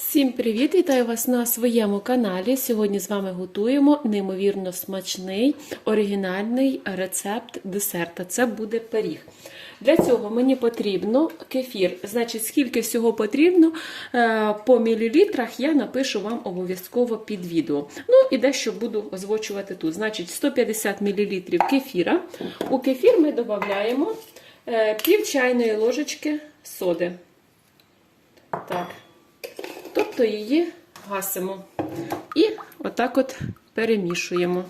Всім привіт! Вітаю вас на своєму каналі. Сьогодні з вами готуємо неймовірно смачний оригінальний рецепт десерта. Це буде пиріг. Для цього мені потрібно кефір. Значить, скільки всього потрібно е, по мілілітрах, я напишу вам обов'язково під відео. Ну і дещо буду озвучувати тут. Значить, 150 мл кефіра. У кефір ми додаємо е, пів чайної ложечки соди. Так. Тобто її гасимо і отак от перемішуємо.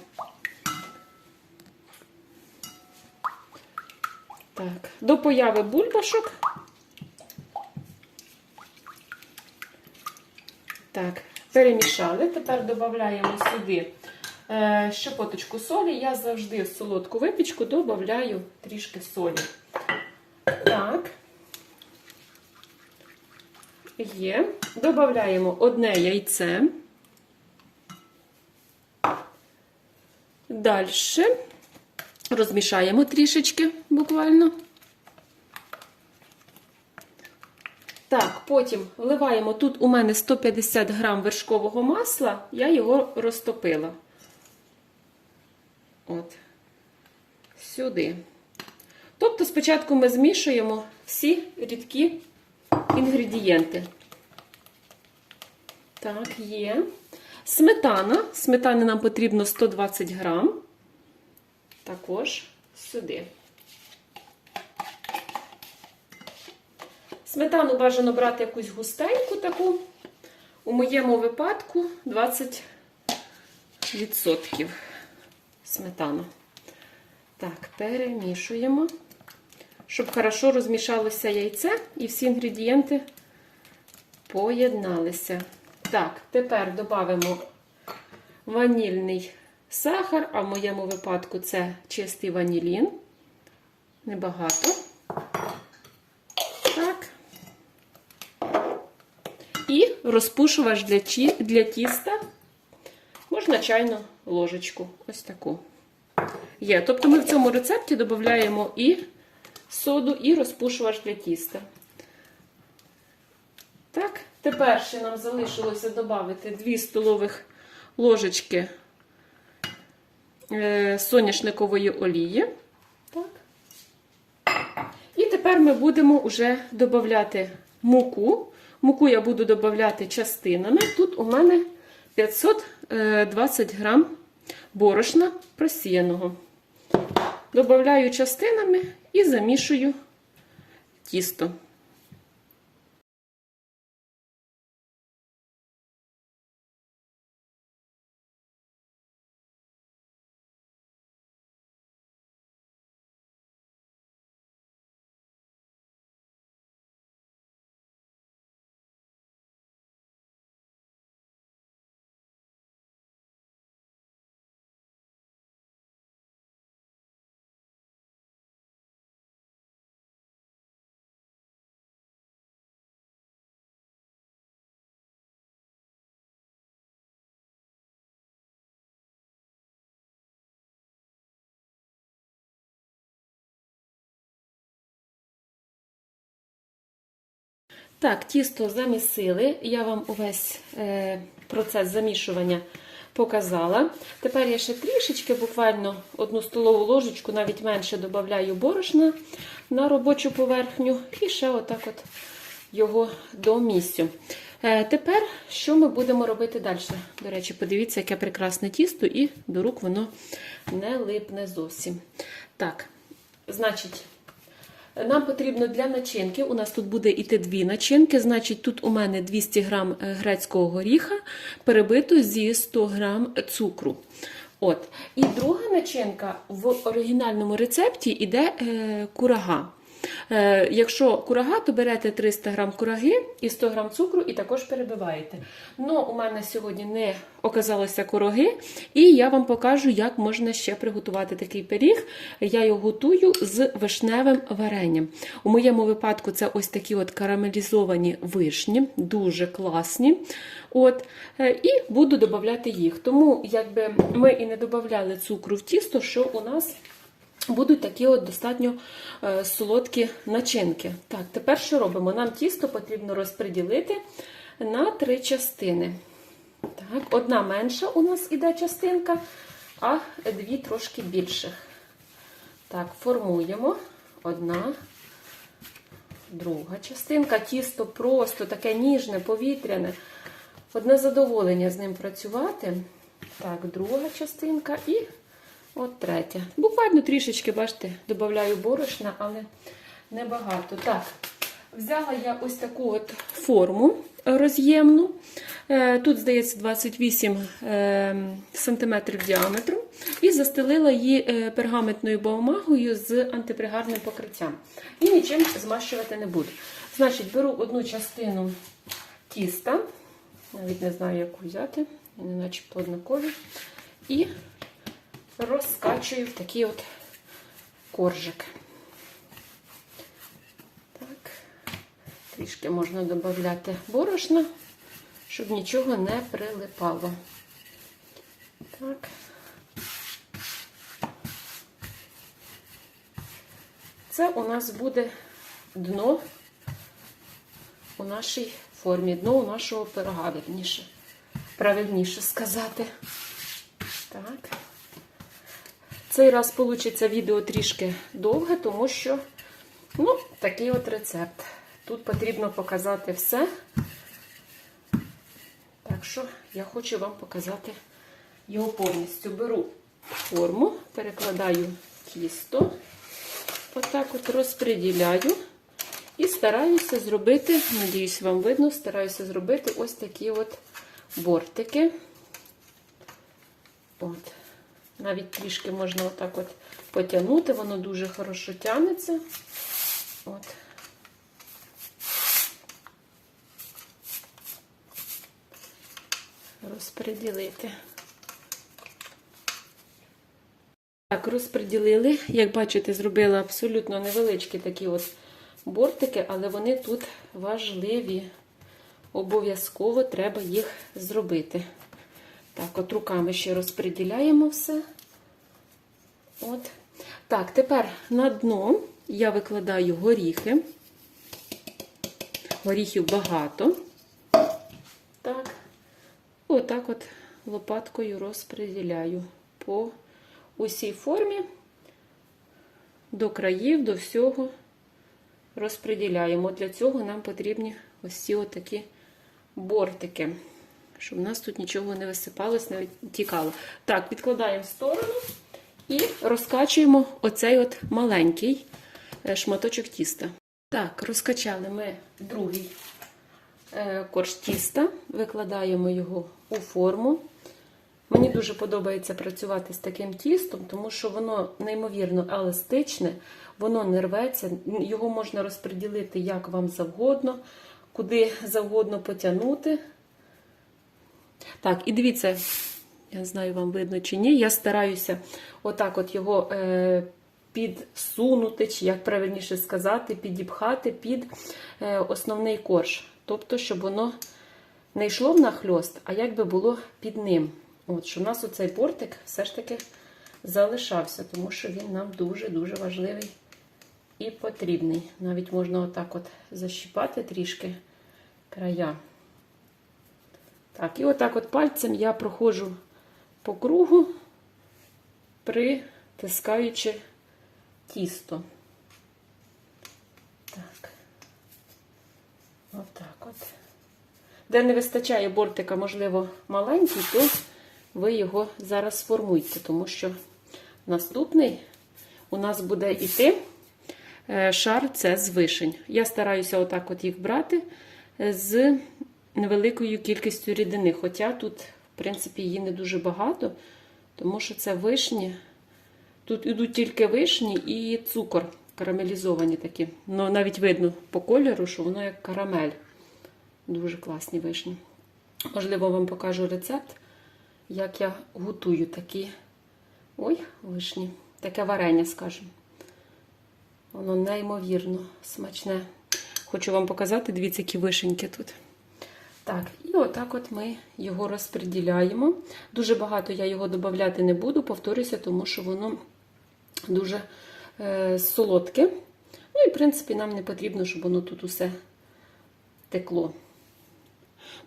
Так, до появи бульбашок. Так, перемішали. Тепер додаємо сюди е, щепоточку солі. Я завжди в солодку випічку додаю трішки солі. Так. Є. Додаємо одне яйце. Далі розмішаємо трішечки буквально. Так, потім вливаємо тут у мене 150 грам вершкового масла, я його розтопила. От, сюди. Тобто, спочатку ми змішуємо всі рідкі інгредієнти. Так, є. Сметана. Сметани нам потрібно 120 грам. Також сюди. Сметану бажано брати якусь густеньку таку. У моєму випадку 20% сметану. Так, перемішуємо щоб хорошо розмішалося яйце і всі інгредієнти поєдналися. Так, тепер додамо ванільний сахар, а в моєму випадку це чистий ванілін. Небагато. Так. І розпушувач для, ті, для тіста. Можна чайну ложечку. Ось таку. Є. Тобто ми в цьому рецепті додаємо і соду і розпушувач для тіста. Так, тепер ще нам залишилося додати 2 столових ложечки е, соняшникової олії. Так. І тепер ми будемо вже додати муку. Муку я буду додати частинами. Тут у мене 520 грам борошна просіяного. Добавляю частинами і замішую тісто. Так, тісто замісили. Я вам увесь е, процес замішування показала. Тепер я ще трішечки, буквально одну столову ложечку, навіть менше додаю борошна на робочу поверхню і ще отак от його домісю. Е, тепер що ми будемо робити далі? До речі, подивіться, яке прекрасне тісто, і до рук воно не липне зовсім. Так, значить. Нам потрібно для начинки, у нас тут буде іти дві начинки, значить, тут у мене 200 грам грецького горіха, перебито зі 100 грам цукру. От. І друга начинка в оригінальному рецепті йде е, курага. Е, якщо курага, то берете 300 г кураги і 100 г цукру, і також перебиваєте. Ну, у мене сьогодні не оказалося кураги, і я вам покажу, як можна ще приготувати такий пиріг. Я його готую з вишневим варенням. У моєму випадку це ось такі от карамелізовані вишні, дуже класні. От, е, І буду додати їх. Тому, якби ми і не додавали цукру в тісто, що у нас. Будуть такі от достатньо е, солодкі начинки. Так, тепер що робимо? Нам тісто потрібно розподілити на три частини. Так, одна менша у нас іде частинка, а дві трошки більших. Так, формуємо одна, друга частинка. Тісто просто таке ніжне, повітряне. Одне задоволення з ним працювати. Так, друга частинка і от третя. Буквально трішечки, бачите, додаю борошна, але небагато. Так, взяла я ось таку от форму роз'ємну. Е, Тут, здається, 28 е, см діаметром. І застелила її е, пергаментною бумагою з антипригарним покриттям. І нічим змащувати не буду. Значить, беру одну частину тіста, навіть не знаю, яку взяти, вони начебто однакові. І розкачую в такий от коржик. Так, трішки можна додати борошна, щоб нічого не прилипало. Так. Це у нас буде дно у нашій формі, дно у нашого пирога. Правильніше сказати. Так. Цей раз вийде відео трішки довге, тому що, ну, такий от рецепт. Тут потрібно показати все. Так що я хочу вам показати його повністю. Беру форму, перекладаю тісто, отак от розподіляю і стараюся зробити, надіюсь, вам видно, стараюся зробити ось такі от бортики. От. Навіть трішки можна отак от потягнути, воно дуже хорошо тягнеться. От. Розподілити. Так, розподілили. Як бачите, зробила абсолютно невеличкі такі от бортики, але вони тут важливі. Обов'язково треба їх зробити. Так, от руками ще розподіляємо все. От. Так, тепер на дно я викладаю горіхи. Горіхів багато. Так. Отак от лопаткою розподіляю по усій формі, до країв, до всього розподіляємо. Для цього нам потрібні ось ці отакі бортики щоб у нас тут нічого не висипалось, не тікало. Так, відкладаємо в сторону і розкачуємо оцей от маленький е, шматочок тіста. Так, розкачали ми другий е, корж тіста, викладаємо його у форму. Мені дуже подобається працювати з таким тістом, тому що воно неймовірно еластичне, воно не рветься, його можна розподілити як вам завгодно, куди завгодно потягнути. Так, і дивіться, я не знаю, вам видно чи ні, я стараюся отак от його е, підсунути, чи як правильніше сказати, підіпхати під е, основний корж. Тобто, щоб воно не йшло в нахльост, а як би було під ним. От, Що в нас оцей бортик все ж таки залишався, тому що він нам дуже-дуже важливий і потрібний. Навіть можна отак от защіпати трішки края. Так, і отак от пальцем я проходжу по кругу, притискаючи тісто. Так, отак от. Де не вистачає бортика, можливо, маленький, то ви його зараз сформуйте, тому що наступний у нас буде йти е, шар це з вишень. Я стараюся отак от їх брати з невеликою кількістю рідини. Хоча тут, в принципі, її не дуже багато, тому що це вишні. Тут йдуть тільки вишні і цукор карамелізовані такі. Ну, навіть видно по кольору, що воно як карамель. Дуже класні вишні. Можливо, вам покажу рецепт, як я готую такі ой, вишні. Таке варення, скажімо. Воно неймовірно смачне. Хочу вам показати, дивіться, які вишеньки тут. Так, і отак от ми його розподіляємо. Дуже багато я його додати не буду, повторюся, тому що воно дуже е, солодке. Ну і, в принципі, нам не потрібно, щоб воно тут усе текло.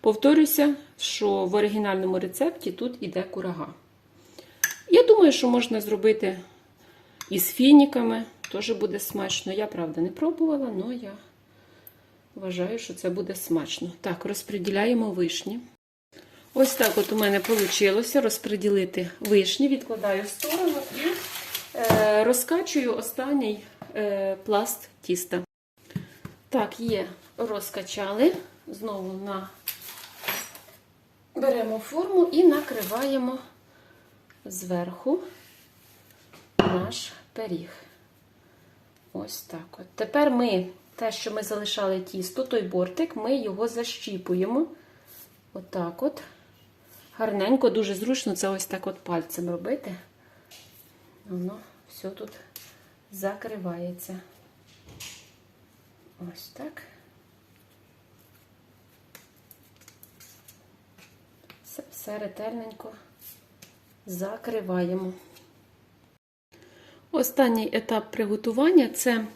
Повторюся, що в оригінальному рецепті тут іде курага. Я думаю, що можна зробити із фініками, теж буде смачно. Я, правда, не пробувала, але я вважаю, що це буде смачно. Так, розподіляємо вишні. Ось так от у мене вийшло розподілити вишні, відкладаю в сторону і е, розкачую останній е, пласт тіста. Так, є, розкачали. Знову на беремо форму і накриваємо зверху наш пиріг. Ось так от. Тепер ми, те, що ми залишали тісто, той бортик, ми його защіпуємо. Отак от. Гарненько, дуже зручно це ось так от пальцем робити. Воно все тут закривається. Ось так. Все, все ретельненько закриваємо. Останній етап приготування це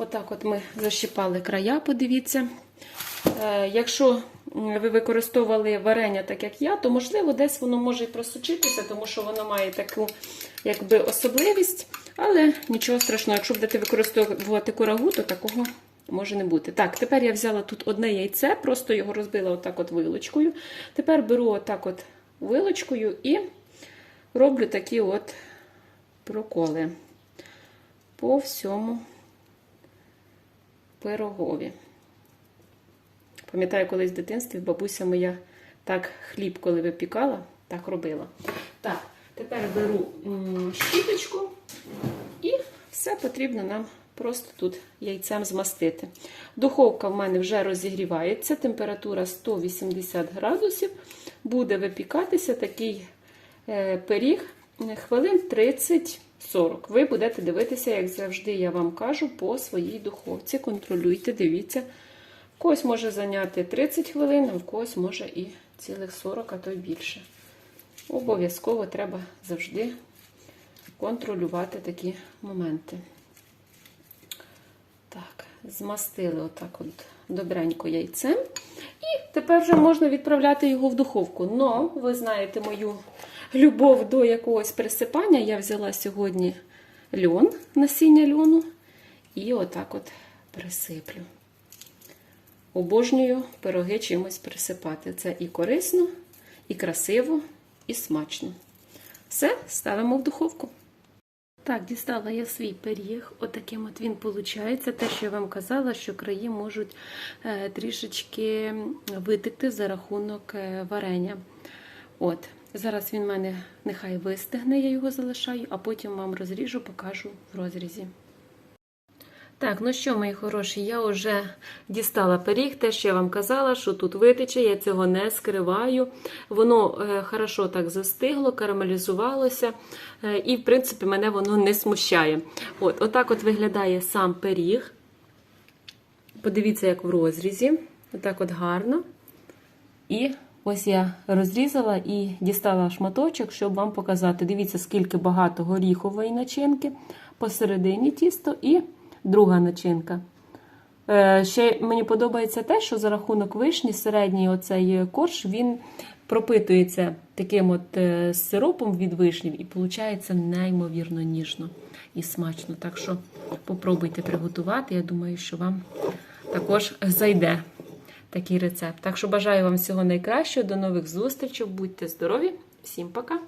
отак от ми защіпали края, подивіться. Е, Якщо ви використовували варення, так як я, то можливо десь воно може і просочитися, тому що воно має таку якби, особливість. Але нічого страшного, якщо будете використовувати курагу, то такого може не бути. Так, тепер я взяла тут одне яйце, просто його розбила отак от вилочкою. Тепер беру отак от вилочкою і роблю такі от проколи по всьому пирогові. Пам'ятаю, колись в дитинстві бабуся моя так хліб, коли випікала, так робила. Так, тепер беру щіточку і все потрібно нам просто тут яйцем змастити. Духовка в мене вже розігрівається, температура 180 градусів. Буде випікатися такий е, пиріг хвилин 30. 40. Ви будете дивитися, як завжди, я вам кажу, по своїй духовці. Контролюйте, дивіться. В когось може зайняти 30 хвилин, а в когось може і цілих 40, а то й більше. Обов'язково треба завжди контролювати такі моменти. Так, змастили отак от добренько яйцем. І тепер вже можна відправляти його в духовку. Но, ви знаєте мою любов до якогось присипання. Я взяла сьогодні льон, насіння льону, і отак от присиплю. Обожнюю пироги чимось присипати. Це і корисно, і красиво, і смачно. Все, ставимо в духовку. Так, дістала я свій пиріг. Отаким от він виходить. Те, що я вам казала, що краї можуть е, трішечки витекти за рахунок е, варення. От, Зараз він в мене нехай вистигне, я його залишаю, а потім вам розріжу, покажу в розрізі. Так, ну що, мої хороші, я вже дістала пиріг, те, що я вам казала, що тут витече, я цього не скриваю. Воно е, хорошо так застигло, карамелізувалося, е, і, в принципі, мене воно не смущає. От, Отак от виглядає сам пиріг. Подивіться, як в розрізі. Отак от гарно. І ось я розрізала і дістала шматочок, щоб вам показати. Дивіться, скільки багато горіхової начинки посередині тісто і друга начинка. Е, Ще мені подобається те, що за рахунок вишні середній оцей корж він пропитується таким от е, сиропом від вишнів і виходить неймовірно ніжно і смачно. Так що попробуйте приготувати. Я думаю, що вам також зайде такий рецепт. Так що бажаю вам всього найкращого, до нових зустрічей, будьте здорові, всім пока!